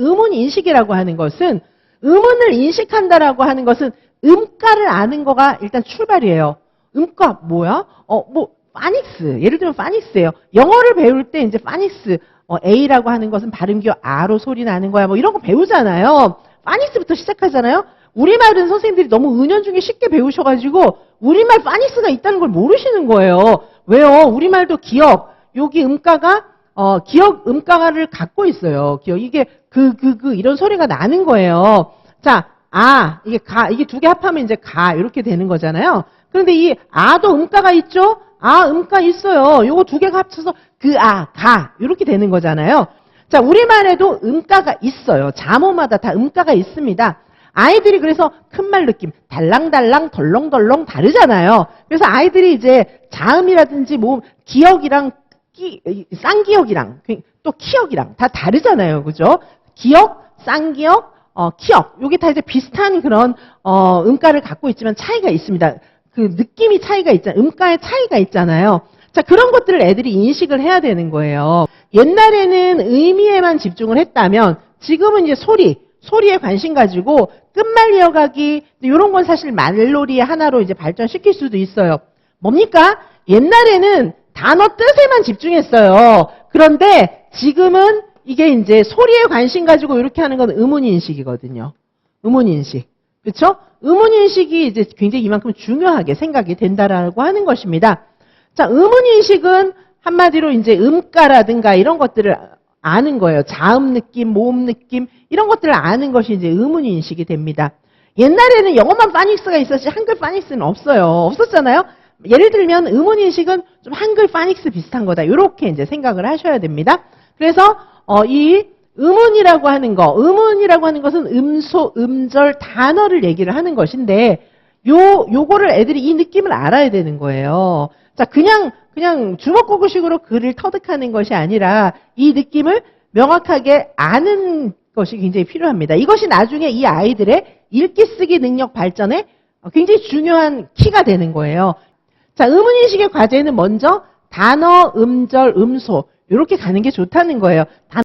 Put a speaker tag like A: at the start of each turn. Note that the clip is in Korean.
A: 음운 인식이라고 하는 것은 음운을 인식한다라고 하는 것은 음가를 아는 거가 일단 출발이에요. 음가 뭐야? 어, 뭐 파닉스. 예를 들면 파닉스예요. 영어를 배울 때 이제 파닉스 어, A라고 하는 것은 발음기어 R로 소리 나는 거야. 뭐 이런 거 배우잖아요. 파닉스부터 시작하잖아요. 우리말은 선생님들이 너무 은연중에 쉽게 배우셔가지고 우리말 파닉스가 있다는 걸 모르시는 거예요. 왜요? 우리말도 기억 여기 음가가 어, 기억 음가를 갖고 있어요. 기억 이게 그 그 그 이런 소리가 나는 거예요. 자, 아 이게 가 이게 두 개 합하면 이제 가 이렇게 되는 거잖아요. 그런데 이 아도 음가가 있죠? 아 음가 있어요. 요거 두 개가 합쳐서 그 아 가 이렇게 되는 거잖아요. 자, 우리말에도 음가가 있어요. 자모마다 다 음가가 있습니다. 아이들이 그래서 큰 말 느낌, 달랑달랑, 덜렁덜렁 다르잖아요. 그래서 아이들이 이제 자음이라든지 뭐 기억이랑 끼, 쌍기억이랑 또 키억이랑 다 다르잖아요. 그죠? 기억, 쌍기억, 어, 키억. 요게 다 이제 비슷한 그런 어, 음가를 갖고 있지만 차이가 있습니다. 그 느낌이 차이가 있잖아요. 음가의 차이가 있잖아요. 자, 그런 것들을 애들이 인식을 해야 되는 거예요. 옛날에는 의미에만 집중을 했다면 지금은 이제 소리, 소리에 관심 가지고 끝말 이어가기 이런 건 사실 말놀이의 하나로 이제 발전시킬 수도 있어요. 뭡니까? 옛날에는 단어 뜻에만 집중했어요. 그런데 지금은 이게 이제 소리에 관심 가지고 이렇게 하는 건 의문인식이거든요. 의문인식. 그렇죠? 의문인식이 이제 굉장히 이만큼 중요하게 생각이 된다라고 하는 것입니다. 자, 의문인식은 한마디로 이제 음가라든가 이런 것들을 아는 거예요. 자음 느낌, 모음 느낌 이런 것들을 아는 것이 이제 의문인식이 됩니다. 옛날에는 영어만 파닉스가 있었지 한글 파닉스는 없어요. 없었잖아요. 예를 들면 의문인식은 좀 한글 파닉스 비슷한 거다. 이렇게 이제 생각을 하셔야 됩니다. 그래서 어, 이 음운이라고 하는 거, 음운이라고 하는 것은 음소, 음절, 단어를 얘기를 하는 것인데 요 요거를 애들이 이 느낌을 알아야 되는 거예요. 자, 그냥 그냥 주먹구구식으로 글을 터득하는 것이 아니라 이 느낌을 명확하게 아는 것이 굉장히 필요합니다. 이것이 나중에 이 아이들의 읽기 쓰기 능력 발전에 굉장히 중요한 키가 되는 거예요. 자, 의문인식의 과제는 먼저 단어, 음절, 음소 이렇게 가는 게 좋다는 거예요. 단-